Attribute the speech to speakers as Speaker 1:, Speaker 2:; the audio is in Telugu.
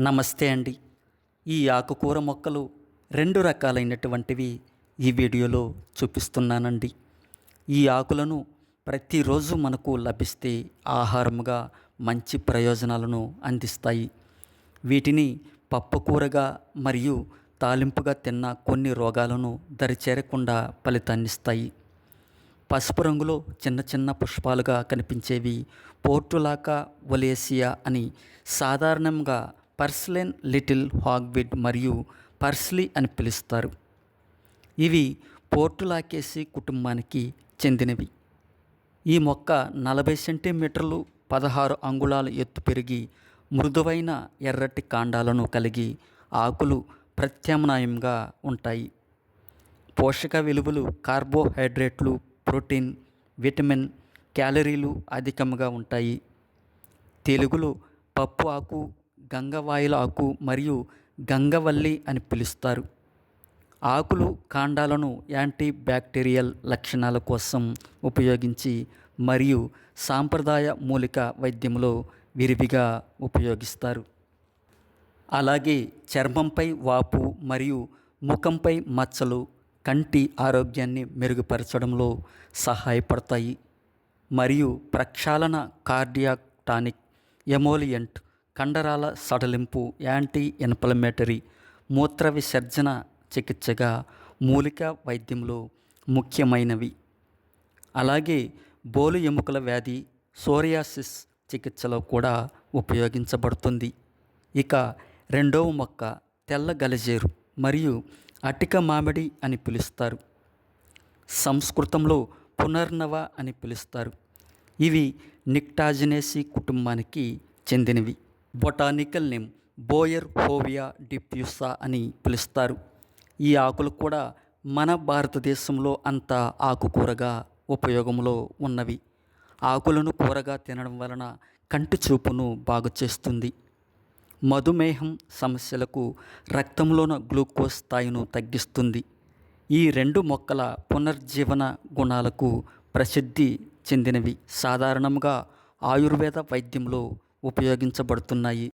Speaker 1: నమస్తే అండి. ఈ ఆకుకూర మొక్కలు రెండు రకాలైనటువంటివి ఈ వీడియోలో చూపిస్తున్నానండి. ఈ ఆకులను ప్రతిరోజు మనకు లభిస్తే ఆహారముగా మంచి ప్రయోజనాలను అందిస్తాయి. వీటిని పప్పుకూరగా మరియు తాలింపుగా తిన్న కొన్ని రోగాలను దరిచేరకుండా ఫలితాన్నిస్తాయి. పసుపు రంగులో చిన్న చిన్న పుష్పాలుగా కనిపించేవి పోర్టులాకా ఒలేసియా అని సాధారణంగా పర్స్లెన్ లిటిల్ హాగ్విడ్ మరియు పర్స్లీ అని పిలుస్తారు. ఇవి పోర్టులాకేసి కుటుంబానికి చెందినవి. ఈ మొక్క నలభై సెంటీమీటర్లు పదహారు అంగుళాల ఎత్తు పెరిగి మృదువైన ఎర్రటి కాండాలను కలిగి ఆకులు ప్రత్యామ్నాయంగా ఉంటాయి. పోషక విలువలు కార్బోహైడ్రేట్లు ప్రోటీన్ విటమిన్ క్యాలరీలు అధికంగా ఉంటాయి. తెలుగులో పప్పు ఆకు గంగవాయుల ఆకు మరియు గంగవల్లి అని పిలుస్తారు. ఆకులు కాండాలను యాంటీ బ్యాక్టీరియల్ లక్షణాల కోసం ఉపయోగించి మరియు సాంప్రదాయ మూలిక వైద్యంలో విరివిగా ఉపయోగిస్తారు. అలాగే చర్మంపై వాపు మరియు ముఖంపై మచ్చలు కంటి ఆరోగ్యాన్ని మెరుగుపరచడంలో సహాయపడతాయి. మరియు ప్రక్షాళన కార్డియాక్ టానిక్ ఎమోలియంట్ కండరాల సడలింపు యాంటీ ఇన్ఫ్లమేటరీ మూత్ర విసర్జన చికిత్సగా మూలిక వైద్యంలో ముఖ్యమైనవి. అలాగే బోలు ఎముకల వ్యాధి సోరియాసిస్ చికిత్సలో కూడా ఉపయోగించబడుతుంది. ఇక రెండవ మొక్క తెల్ల గలజేరు మరియు అటిక మామిడి అని పిలుస్తారు. సంస్కృతంలో పునర్నవ అని పిలుస్తారు. ఇవి నిక్టాజినేసి కుటుంబానికి చెందినవి. Botanical name Boerhavia diffusa అని పిలుస్తారు. ఈ ఆకులు కూడా మన భారతదేశంలో అంత ఆకుకూరగా ఉపయోగంలో ఉన్నవి. ఆకులను కూరగా తినడం వలన కంటి చూపును బాగు చేస్తుంది. మధుమేహం సమస్యలకు రక్తంలోన గ్లూకోజ్ స్థాయిను తగ్గిస్తుంది. ఈ రెండు మొక్కల పునర్జీవన గుణాలకు ప్రసిద్ధి చెందినవి. సాధారణంగా ఆయుర్వేద వైద్యంలో ఉపయోగించబడుతున్నాయి.